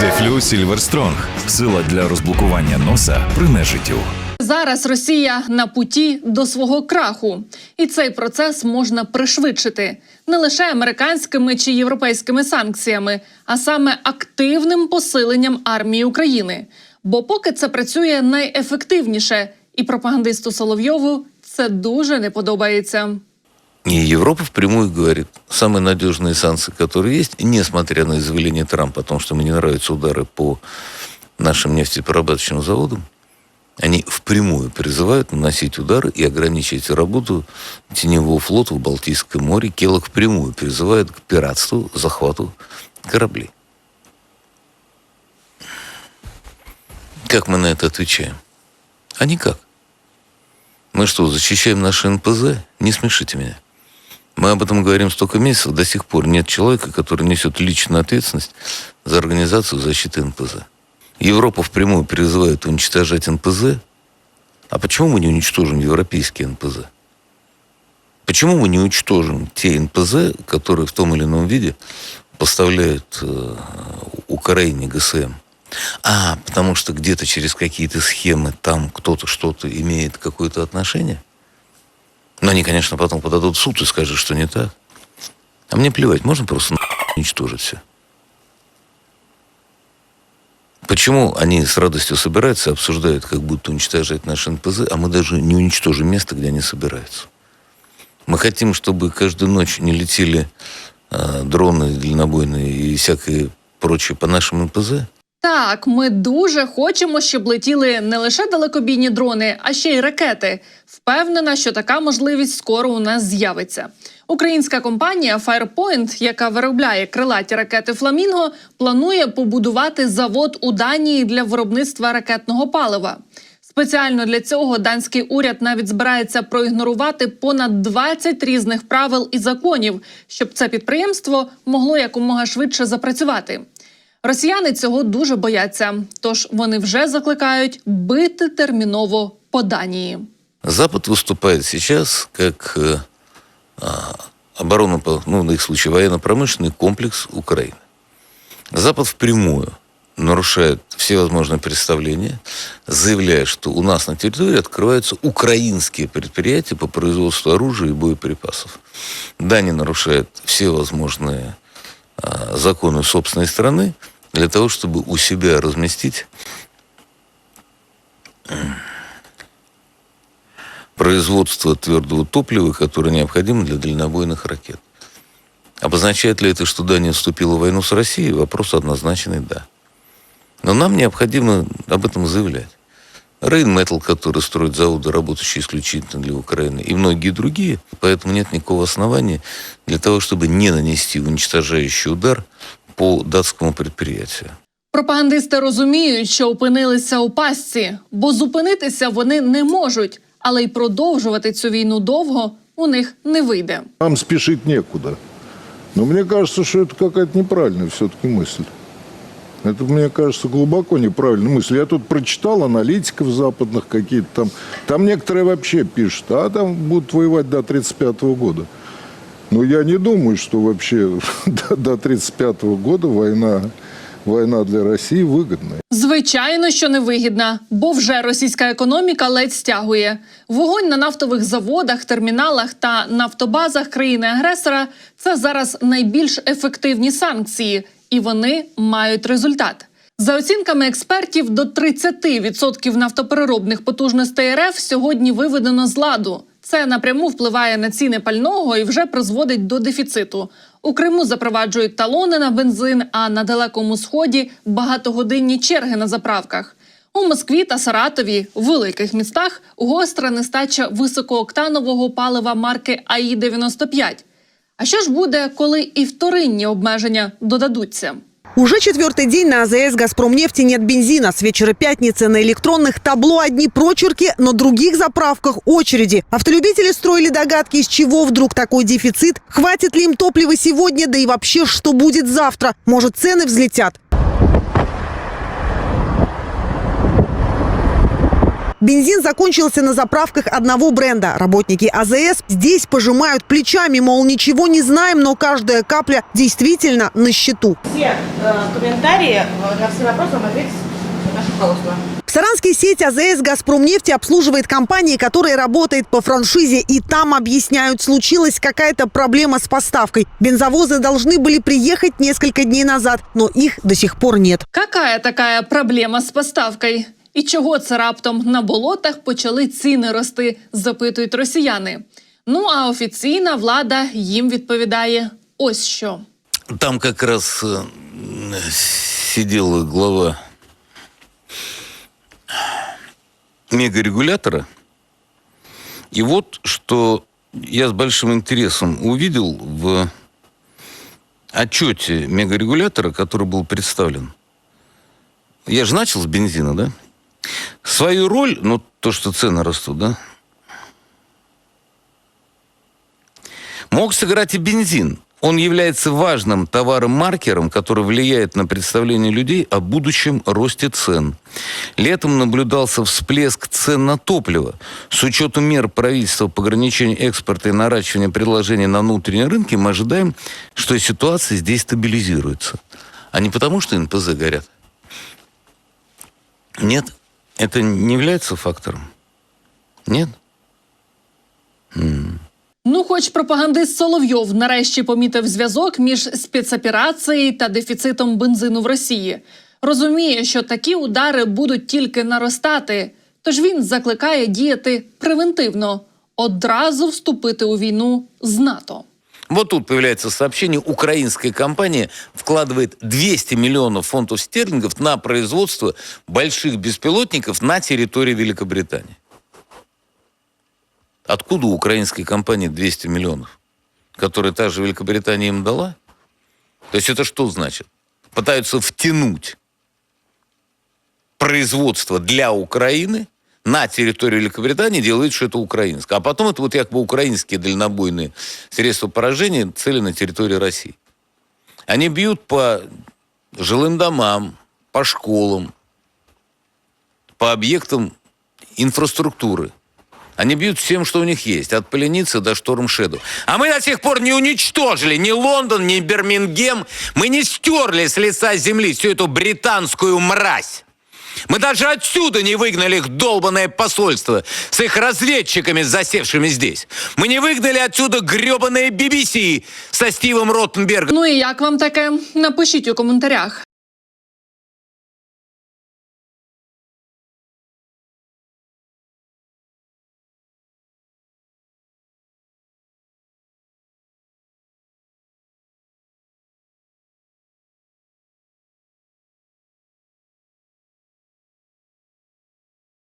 Дефлю Сільверстронг. Сила для розблокування носа при нежиттю. Зараз Росія на путі до свого краху, і цей процес можна пришвидшити не лише американськими чи європейськими санкціями, а саме активним посиленням армії України. Бо поки це працює найефективніше, і пропагандисту Соловйову це дуже не подобається. И Европа впрямую говорит, самые надежные санкции, которые есть, несмотря на изволение Трампа о том, что ему не нравятся удары по нашим нефтеперерабатывающим заводам, они впрямую призывают наносить удары и ограничивать работу теневого флота в Балтийском море. Келлог впрямую призывает к пиратству, захвату кораблей. Как мы на это отвечаем? А никак. Мы что, защищаем наши НПЗ? Не смешите меня. Мы об этом говорим столько месяцев, до сих пор нет человека, который несет личную ответственность за организацию защиты НПЗ. Европа впрямую призывает уничтожать НПЗ. А почему мы не уничтожим европейские НПЗ? Почему мы не уничтожим те НПЗ, которые в том или ином виде поставляют э, Украине ГСМ? А, потому что где-то через какие-то схемы там кто-то что-то имеет какое-то отношение? Но они, конечно, потом подадут в суд и скажут, что не так. А мне плевать, можно просто уничтожить все. Почему они с радостью собираются, обсуждают, как будут уничтожать наши НПЗ, а мы даже не уничтожим место, где они собираются? Мы хотим, чтобы каждую ночь не летели э, дроны дальнобойные и всякое прочее по нашим НПЗ? Так, ми дуже хочемо, щоб летіли не лише далекобійні дрони, а ще й ракети. Впевнена, що така можливість скоро у нас з'явиться. Українська компанія Firepoint, яка виробляє крилаті ракети Фламінго, планує побудувати завод у Данії для виробництва ракетного палива. Спеціально для цього данський уряд навіть збирається проігнорувати понад 20 різних правил і законів, щоб це підприємство могло якомога швидше запрацювати. Росіяни цього дуже бояться, тож вони вже закликають бити терміново по Данії. Запад выступает сейчас как э, а, оборона, ну, на их случае военно-промышленный комплекс Украины. Запад впрямую нарушает все возможные представления, заявляя, что у нас на территории открываются украинские предприятия по производству оружия и боеприпасов. Дания нарушает все возможные а, законы собственной страны для того, чтобы у себя разместить производство твердого топлива, которое необходимо для дальнобойных ракет. Обозначает ли это, что Дания вступила в войну с Россией? Вопрос однозначный «да». Но нам необходимо об этом заявлять. Рейнметал, который строит заводы, работающие исключительно для Украины, и многие другие. Поэтому нет никакого основания для того, чтобы не нанести уничтожающий удар по датскому предприятию. Пропагандисти розуміють, що опинилися у пастці, бо зупинитися вони не можуть, але й продовжувати цю війну довго у них не вийде. Нам спешить некуда. Но мне кажется, что это какая-то неправильная все-таки мысль. Это, мне кажется, глубоко неправильная мысль. Я тут прочитал аналитиков западных какие-то там. Там некоторые вообще пишут, а там будут воевать до 1935 года. Но я не думаю, что вообще до, до 1935 года война, война для России выгодная. Звичайно, що невигідна, бо вже російська економіка ледь стягує. Вогонь на нафтових заводах, терміналах та нафтобазах країни-агресора це зараз найбільш ефективні санкції, і вони мають результат. За оцінками експертів, до 30% нафтопереробних потужностей РФ сьогодні виведено з ладу. Це напряму впливає на ціни пального і вже призводить до дефіциту. У Криму запроваджують талони на бензин, а на далекому сході багатогодинні черги на заправках. У Москві та Саратові, великих містах, гостра нестача високооктанового палива марки АІ 95 А що ж буде, коли і вторинні обмеження додадуться? Уже четвертый день на АЗС «Газпромнефти» нет бензина. С вечера пятницы на электронных табло одни прочерки, на других заправках очереди. Автолюбители строили догадки, из чего вдруг такой дефицит. Хватит ли им топлива сегодня, да и вообще, что будет завтра? Может, цены взлетят? Бензин закончился на заправках одного бренда. Работники АЗС здесь пожимают плечами, мол, ничего не знаем, но каждая капля действительно на счету. все э, комментарии э, на все вопросы вам ответит наше руководство. В Саранской сеть АЗС «Газпромнефти» обслуживает компании, которая работает по франшизе. И там объясняют, случилась какая-то проблема с поставкой. Бензовозы должны были приехать несколько дней назад, но их до сих пор нет. Какая така проблема з поставкою? І чого це раптом на болотах почали ціни рости? запитують росіяни. Ну а офіційна влада їм відповідає ось що. Там как раз э, сидел глава мегарегулятора. И вот что я с большим интересом увидел в отчете мегарегулятора, который был представлен. Я же начал с бензина, да? Свою роль, ну, то, что цены растут, да? Мог сыграть и бензин. Он является важным товаром-маркером, который влияет на представление людей о будущем росте цен. Летом наблюдался всплеск цен на топливо. С учетом мер правительства по ограничению экспорта и наращивания предложений на внутреннем рынке, мы ожидаем, что ситуация здесь стабилизируется. А не потому, что НПЗ горят. Нет, это не является фактором. Нет? Ну, хоч пропагандист Соловйов нарешті помітив зв'язок між спецоперацією та дефіцитом бензину в Росії. Розуміє, що такі удари будуть тільки наростати. Тож він закликає діяти превентивно, одразу вступити у війну з НАТО. Вот тут появляется сообщение, украинская компания вкладывает 200 миллионов фунтов стерлингов на производство больших беспилотников на территории Великобритании. Откуда у украинской компании 200 миллионов, которые та же Великобритания им дала? То есть это что значит? Пытаются втянуть производство для Украины на территорию Великобритании, делают, что это украинское. А потом это вот якобы украинские дальнобойные средства поражения цели на территории России. Они бьют по жилым домам, по школам, по объектам инфраструктуры. Они бьют всем, что у них есть, от Поленицы до Шторм-Шеду. А мы до сих пор не уничтожили ни Лондон, ни Бирмингем. Мы не стерли с лица земли всю эту британскую мразь. Мы даже отсюда не выгнали их долбанное посольство с их разведчиками, засевшими здесь. Мы не выгнали отсюда гребаное BBC со Стивом Роттенбергом. Ну і як вам таке? Напишіть у коментарях.